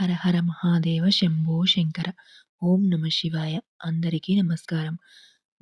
హర హర మహాదేవ శంభో శంకర. ఓం నమ శివాయ. అందరికీ నమస్కారం.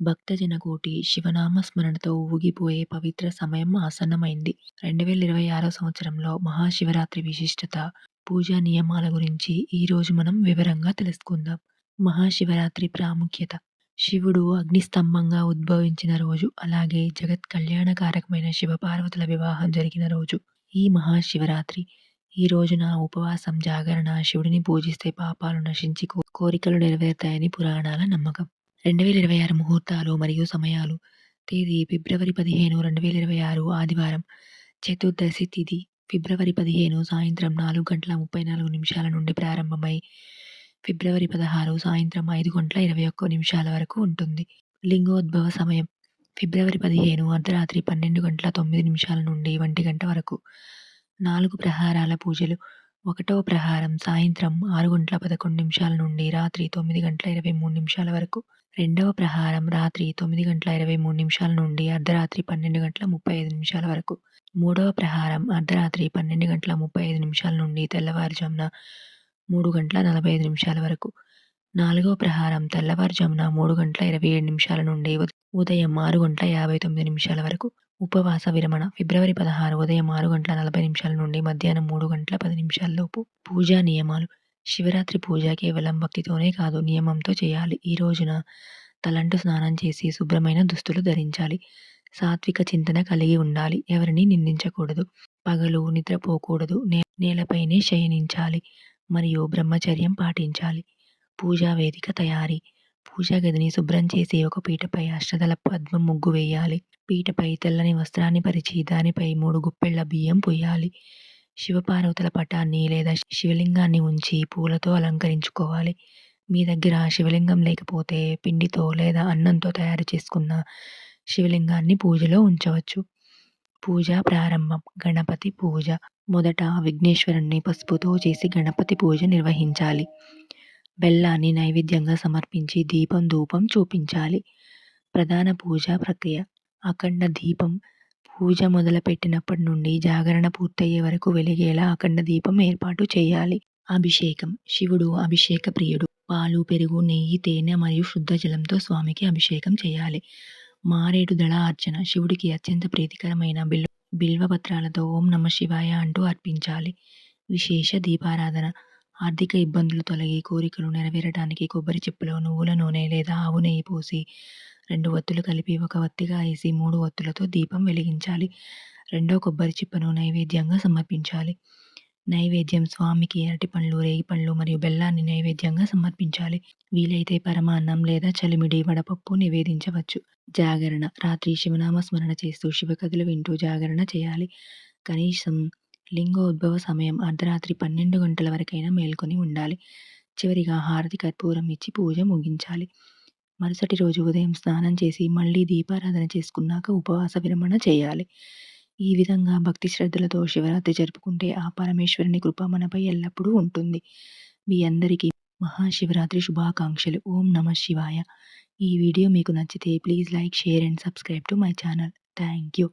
భక్తజన కోటి శివనామ స్మరణతో ఊగిపోయే పవిత్ర సమయం ఆసన్నమైంది. రెండు వేల ఇరవై ఆరో సంవత్సరంలో మహాశివరాత్రి విశిష్టత పూజా నియమాల గురించి ఈరోజు మనం వివరంగా తెలుసుకుందాం. మహాశివరాత్రి ప్రాముఖ్యత. శివుడు అగ్నిస్తంభంగా ఉద్భవించిన రోజు అలాగే జగత్ కళ్యాణకారకమైన శివపార్వతుల వివాహం జరిగిన రోజు ఈ మహాశివరాత్రి. ఈ రోజున ఉపవాసం, జాగరణ, శివుడిని పూజిస్తే పాపాలు నశించి కోరికలు నెరవేరుతాయని పురాణాల నమ్మకం. రెండు వేల ఇరవై ఆరు ముహూర్తాలు మరియు సమయాలు. తేదీ ఫిబ్రవరి పదిహేను రెండు వేల ఇరవై ఆరు ఆదివారం. చతుర్దశి తిథి ఫిబ్రవరి పదిహేను సాయంత్రం నాలుగు గంటల ముప్పై నాలుగు నిమిషాల నుండి ప్రారంభమై ఫిబ్రవరి పదహారు సాయంత్రం ఐదు గంటల ఇరవై ఒక్క నిమిషాల వరకు ఉంటుంది. లింగోద్భవ సమయం. ఫిబ్రవరి పదిహేను అర్ధరాత్రి పన్నెండు గంటల తొమ్మిది నిమిషాల నుండి ఒంటి గంట వరకు. నాలుగు ప్రహారాల పూజలు. ఒకటో ప్రహారం సాయంత్రం ఆరు గంటల పదకొండు నిమిషాల నుండి రాత్రి తొమ్మిది గంటల ఇరవై మూడు నిమిషాల వరకు. రెండవ ప్రహారం రాత్రి తొమ్మిది గంటల ఇరవై మూడు నిమిషాల నుండి అర్ధరాత్రి పన్నెండు గంటల ముప్పై ఐదు నిమిషాల వరకు. మూడవ ప్రహారం అర్ధరాత్రి పన్నెండు గంటల ముప్పై ఐదు నిమిషాల నుండి తెల్లవారుజామున మూడు గంటల నలభై ఐదు నిమిషాల వరకు. నాలుగవ ప్రహారం తెల్లవారుజామున మూడు గంటల ఇరవై ఏడు నిమిషాల నుండి ఉదయం ఆరు గంటల యాభై తొమ్మిది నిమిషాల వరకు ఉపవాస విరమణ ఫిబ్రవరి పదహారు ఉదయం ఆరు గంటల నలభై నిమిషాల నుండి మధ్యాహ్నం మూడు గంటల పది నిమిషాల లోపు పూజా నియమాలు. శివరాత్రి పూజ కేవలం భక్తితోనే కాదు నియమంతో చేయాలి. ఈ రోజున తలంటు స్నానం చేసి శుభ్రమైన దుస్తులు ధరించాలి. సాత్విక చింతన కలిగి ఉండాలి. ఎవరిని నిందించకూడదు. పగలు నిద్రపోకూడదు. నేలపైనే శయనించాలి. మరియు బ్రహ్మచర్యం పాటించాలి. పూజా వేదిక తయారీ. పూజా గదిని శుభ్రం చేసి ఒక పీటపై అష్టదళ పద్మ ముగ్గు వేయాలి. పీటపై తెల్లని వస్త్రాన్ని పరిచి దానిపై మూడు గుప్పెళ్ళ బియ్యం పోయాలి. శివపార్వతుల పటాన్ని లేదా శివలింగాన్ని ఉంచి పూలతో అలంకరించుకోవాలి. మీ దగ్గర శివలింగం లేకపోతే పిండితో లేదా అన్నంతో తయారు చేసుకున్న శివలింగాన్ని పూజలో ఉంచవచ్చు. పూజ ప్రారంభం గణపతి పూజ. మొదట విఘ్నేశ్వరుణ్ణి పసుపుతో చేసి గణపతి పూజ నిర్వహించాలి. బెల్లాన్ని నైవేద్యంగా సమర్పించి దీపం ధూపం చూపించాలి. ప్రధాన పూజా ప్రక్రియ. అఖండ దీపం. పూజ మొదలుపెట్టినప్పటి నుండి జాగరణ పూర్తయ్యే వరకు వెలిగేలా అఖండ దీపం ఏర్పాటు చేయాలి. అభిషేకం. శివుడు అభిషేక ప్రియుడు. పాలు పెరుగు నెయ్యి తేనె మరియు శుద్ధ జలంతో స్వామికి అభిషేకం చేయాలి. మారేడు దళ అర్చన. శివుడికి అత్యంత ప్రీతికరమైన బిల్వ బిల్వపత్రాలతో ఓం నమ శివాయ అంటూ అర్పించాలి. విశేష దీపారాధన. ఆర్థిక ఇబ్బందులు తొలగి కోరికలు నెరవేరడానికి కొబ్బరి చిప్పలో నువ్వుల నూనె లేదా ఆవు నెయ్యి పోసి రెండు ఒత్తులు కలిపి ఒక వత్తిగా వేసి మూడు ఒత్తులతో దీపం వెలిగించాలి. రెండో కొబ్బరి చిప్పను నైవేద్యంగా సమర్పించాలి. నైవేద్యం స్వామికి అరటిపండ్లు రేగిపండ్లు మరియు బెల్లాన్ని నైవేద్యంగా సమర్పించాలి. వీలైతే పరమాన్నం లేదా చలిమిడి వడపప్పు నివేదించవచ్చు. జాగరణ రాత్రి శివనామ స్మరణ చేస్తూ శివకథలు వింటూ జాగరణ చేయాలి. కనీసం లింగోద్భవ సమయం అర్ధరాత్రి పన్నెండు గంటల వరకైనా మేల్కొని ఉండాలి. చివరిగా హారతి కర్పూరం ఇచ్చి పూజ ముగించాలి. మరుసటి రోజు ఉదయం స్నానం చేసి మళ్ళీ దీపారాధన చేసుకున్నాక ఉపవాస విరమణ చేయాలి. ఈ విధంగా భక్తి శ్రద్ధలతో శివరాత్రి జరుపుకుంటే ఆ పరమేశ్వరుని కృప మనపై ఎల్లప్పుడూ ఉంటుంది. మీ అందరికీ మహాశివరాత్రి శుభాకాంక్షలు. ఓం నమ శివాయ. ఈ వీడియో మీకు నచ్చితే please like share and subscribe to my channel. Thank you.